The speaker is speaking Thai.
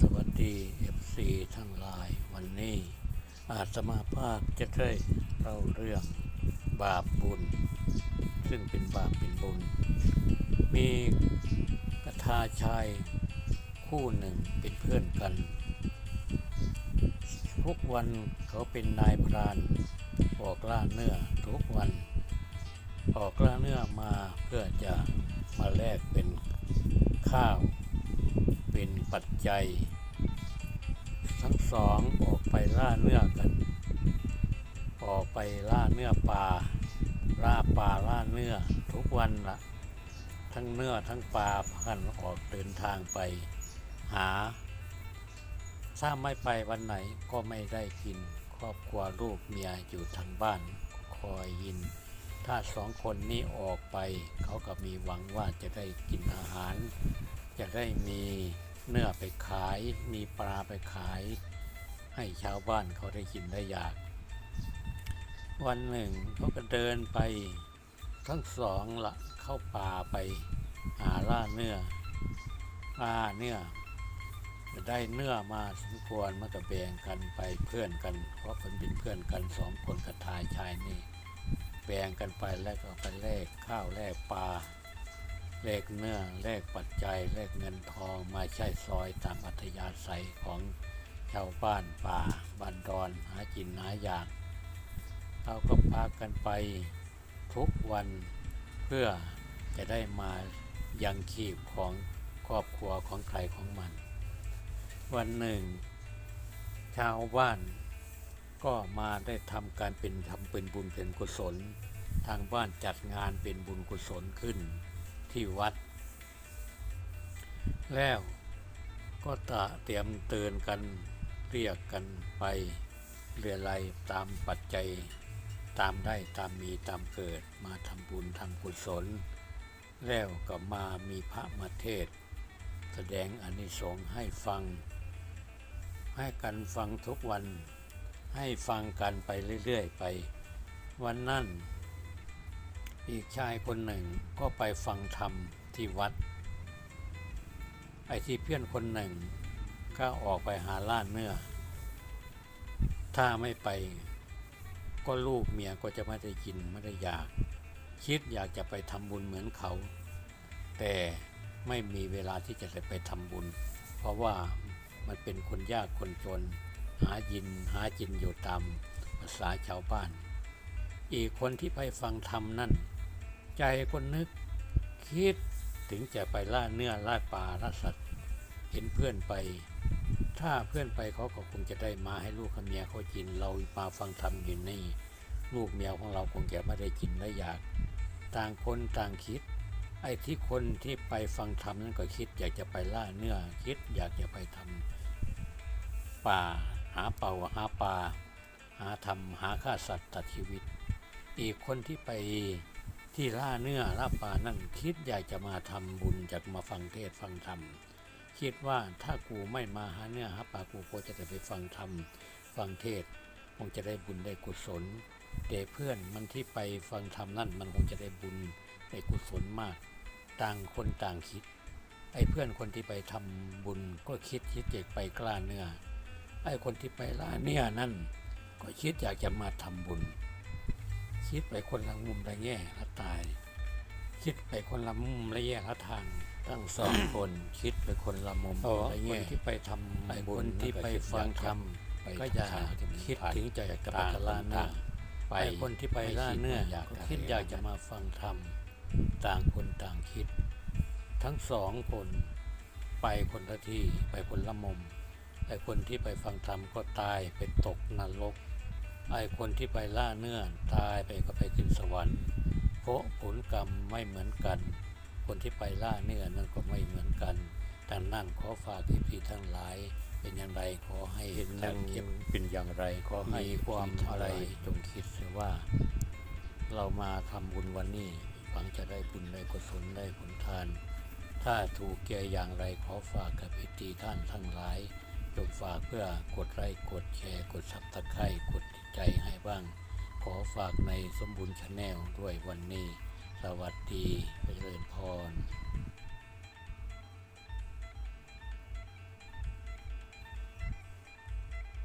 สวัสดีเอฟซีทั้งหลายวันนี้ อาตมาภาพจะได้เล่าเรื่องบาปบุญ ซึ่งเป็นบาปเป็นบุญ มีกระทาชายคู่หนึ่งเป็นเพื่อนกัน ทุกวันเขาเป็นนายพรานออกล่าเนื้อทุกวัน ออกล่าเนื้อมาเพื่อจะมาแลกเป็นข้าว เป็นปัจจัย ทั้งสองออกไปล่าเนื้อกัน ออกไปล่าเนื้อปลาล่าปลาล่าเนื้อทุกวันละทั้งเนื้อทั้งปลาพันออกเดินทางไป หา ถ้าไม่ไปวันไหนก็ไม่ได้กิน ครอบครัวลูกเมียอยู่ทางบ้านคอยยิน ถ้าสองคนนี้ออกไป เขาก็มีหวังว่าจะได้กินอาหาร จะได้มีเนื้อไปขาย มีปลาไปขาย ให้ชาวบ้านเขาได้กินได้อยาก วันหนึ่งเขาก็เดินไปทั้งสองละเข้าป่าไปหาล่าเนื้อปลาเนื้อจะได้เนื้อมาสมควรมันก็แบ่งกันไปเพื่อนกัน เพราะเป็นเป็นเพื่อนกันสองคนกับทายชายนี่แบ่งกันไปแล้วก็ไปแลกข้าวแลกปลา แลกเนื้อแลกปัจจัยแลกเงินทองมาใช้ซอยตามอัธยาศัยของชาวบ้านป่าบ้านดอนหากินหาอยากเราก็พากันไปทุกวันเพื่อจะได้มายังขีบของครอบครัวของใครของมัน วันหนึ่ง ชาวบ้านก็มาได้ทำการเป็นทำเป็นบุญเป็นกุศล ทางบ้านจัดงานเป็นบุญกุศลขึ้น ที่วัด แล้วก็ตะเตรียมเตือนกันเรียกกันไปเรือไรตามปัจจัยตามได้ตามมีตามเกิดมาทำบุญทำกุศล แล้วก็มามีพระมาเทศ แสดงอนิสงส์ให้ฟัง ให้กันฟังทุกวัน ให้ฟังกันไปเรื่อย ๆ ไป วันนั้น อีกชายคนหนึ่งก็ไปฟังธรรมที่วัด ไอ้ที่เพื่อนคนหนึ่งก็ออกไปหาล่าเนื้อ ถ้าไม่ไปก็ลูกเมียก็จะไม่ได้กินไม่ได้อยาก คิดอยากจะไปทำบุญเหมือนเขา แต่ไม่มีเวลาที่จะได้ไปทำบุญ เพราะว่ามันเป็นคนยากคนจน หายินหาจินอยู่ตามภาษาชาวบ้าน อีกคนที่ไปฟังธรรมนั่น ใจคนนึกคิดถึงจะไปล่าเนื้อล่าปลาล่าสัตว์เห็นเพื่อนไป ถ้าเพื่อนไปเขาก็คงจะได้มาให้ลูกกับเมียเขากิน เรามาฟังธรรมอยู่นี่ลูกเมียของเราคงจะไม่ได้กินได้อยาก ต่างคนต่างคิด ไอ้ที่คนที่ไปฟังธรรมนั้นก็คิด อยากจะไปล่าเนื้อคิด อยากจะไปทำป่า หาเป่าหาปลาหาทำหาฆ่าสัตว์ตัดชีวิต อีกคนที่ไป ที่ล่าเนื้อล่าปลานั่นคิดอยากจะมาทำบุญจากมาฟังเทศฟังธรรมคิดว่าถ้ากูไม่มาหาเนื้อหาปลากูก็จะได้ไปฟังธรรมฟังเทศคงจะได้บุญได้กุศลแต่เพื่อนมันที่ไปฟังธรรมนั่นมันคงจะได้บุญได้กุศลมาก ต่างคนต่างคิดไอ้เพื่อนคนที่ไปทำบุญก็คิดคิดอยากไปกล้าเนื้อไอ้คนที่ไปล่าเนื้อนั่นก็คิดอยากจะมาทำบุญ คิดไปคนละมุมละแง่ละตาย คิดไปคนละมุมละแง่ละทาง ทั้งสองคนคิดไปคนละมุมละแง่ที่ไปทำไอ้คนที่ไปฟังธรรมก็จะคิดถึงจะอยากจะไปล่าเนื้อไปคนที่ไปล่าเนื้อก็คิดอยากจะมาฟังธรรมต่างคนต่างคิด ทั้งสองคน ไปคนละที่ไปคนละมุมไอ้คนที่ไปฟังธรรมก็ตายไปตกนรก ไอ้คนที่ไปล่าเนื้อตายไปก็ไปขึ้นสวรรค์ เพราะผลกรรมไม่เหมือนกัน คนที่ไปล่าเนื้อนั่นก็ไม่เหมือนกันดังนั้นขอฝากที่พี่ทั้งหลาย เป็นอย่างไรขอให้เห็นเรื่องเก็บเป็นอย่างไรขอให้ความอะไรจงคิดเสียว่า เรามาทำบุญวันนี้หวังจะได้บุญได้กุศลได้ผลทาน ถ้าถูกแก่อย่างไรขอฝากกับพิธีท่านทั้งหลาย จงฝากเพื่อกดไลค์กดแชร์กดซับตะไคร่กดใจให้บ้าง ขอฝากในสมบูรณ์ชาแนลด้วยวันนี้ สวัสดีเจริญพร